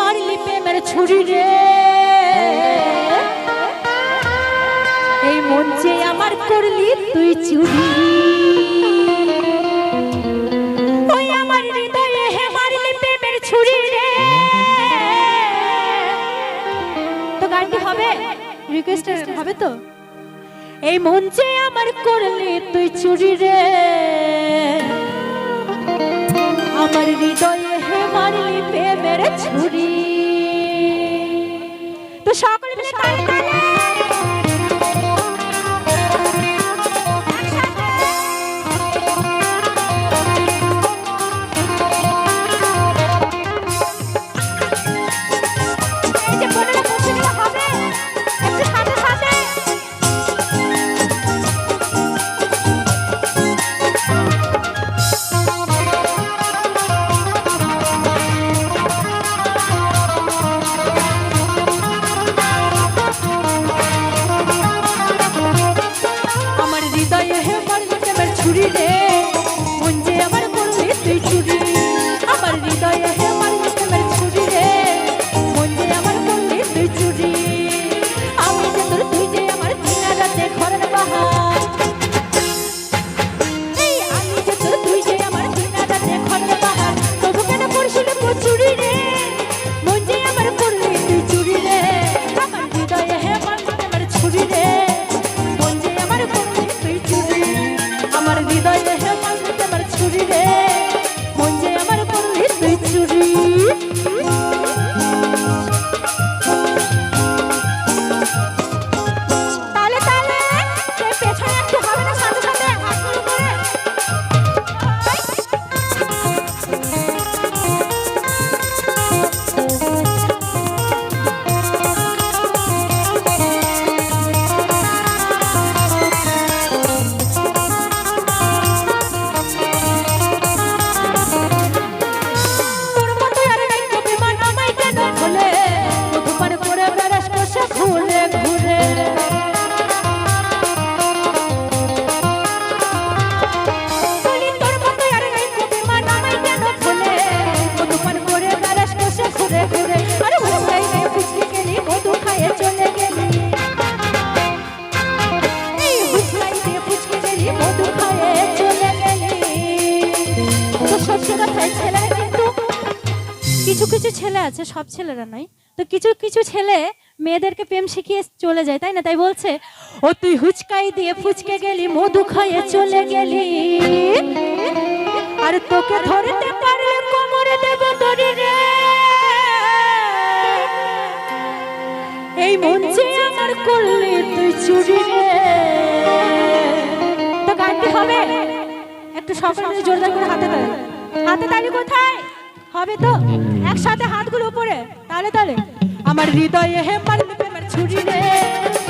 মারলি প্রেমের ছুরি রে। এই মঞ্চে আমার করলি তুই চুরি। ওই আমার হৃদয়ে হে মারলি প্রেমের ছুরি রে। তো গানটি হবে? রিকোয়েস্ট হবে তো? এই মঞ্চে আমার করলি তুই চুরি রে। করলি কিছু কিছু ছেলে আছে, সব ছেলেরা নয় তো কিছু কিছু ছেলে মেয়েদেরকে প্রেম শিখিয়ে চলে যায়, তাই না? তাই বলছে ও তুই হুচকাই দিয়ে ফুচকে গেলি, মধু খাইয়ে চলে গেলি। আর তোকে ধরতে পারলে কোমরে দেব দড়ি রে। এই মঞ্চে আমার করলি তুই চুরি রে। তো গানটি হবে। একটু সকলে জোরদার করে হাতে তালি হাতে তালি কোথায়? হবে তো? একসাথে হাতগুলো উপরে। তালে তালে। আমার হৃদয়ে হে ছুটি ছুরি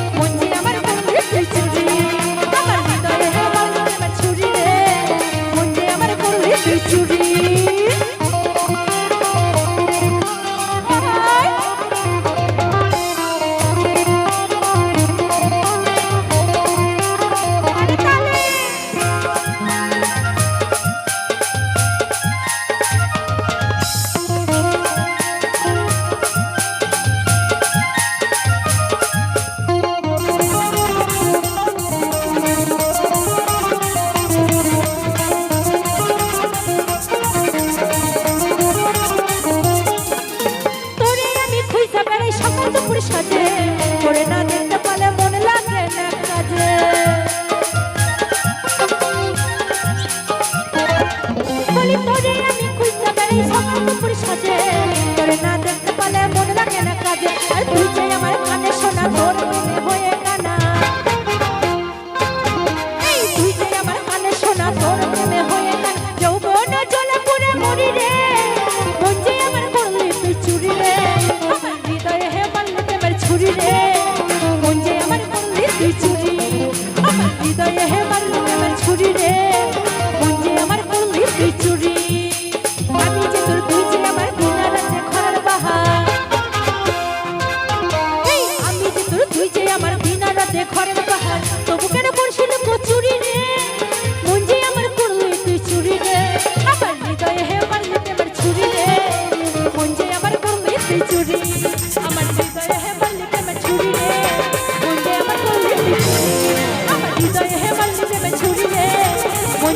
হৃদয়ে হে